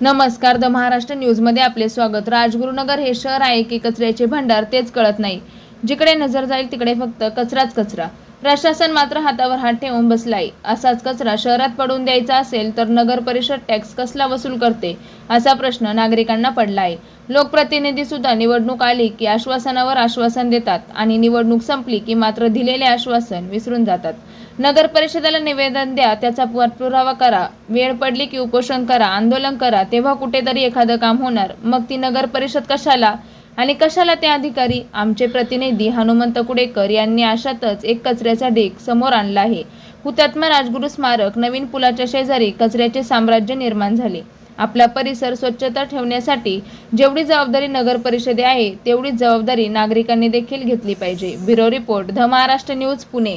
नमस्कार द महाराष्ट्र न्यूजमध्ये आपले स्वागत. राजगुरुनगर हे शहर आहे की कचऱ्याचे भंडार तेच कळत नाही. जिकडे नजर जाईल तिकडे फक्त कचराच कचरा. प्रशासन मात्र हातावर हात ठेवून बसलाय. असाच कचरा शहरात पडून द्यायचा असेल तर नगर परिषद टॅक्स कसला वसूल करते असा प्रश्न नागरिकांना पडला आहे लोकप्रतिनिधी सुद्धा निवडणूक आली की आश्वासनावर आश्वासन देतात आणि निवडणूक संपली की मात्र दिलेले आश्वासन विसरून जातात. नगर परिषदेला निवेदन द्या त्याचा पाठपुरावा करा. वेळ पडली की उपोषण करा आंदोलन करा तेव्हा कुठेतरी एखादं काम होणार. मग ती नगर परिषद कशाला? आणि कशाला ते अधिकारी? आमचे प्रतिनिधी हनुमंत कुडेकर यांनी अशातच एक कचऱ्याचा ढीग समोर आणला आहे. हुतात्मा राजगुरू स्मारक नवीन पुलाच्या शेजारी कचऱ्याचे साम्राज्य निर्माण झाले. आपला परिसर स्वच्छता ठेवण्यासाठी जेवढी जबाबदारी नगर परिषदे आहे तेवढीच जबाबदारी नागरिकांनी देखील घेतली पाहिजे. ब्युरो रिपोर्ट ध महाराष्ट्र न्यूज पुणे.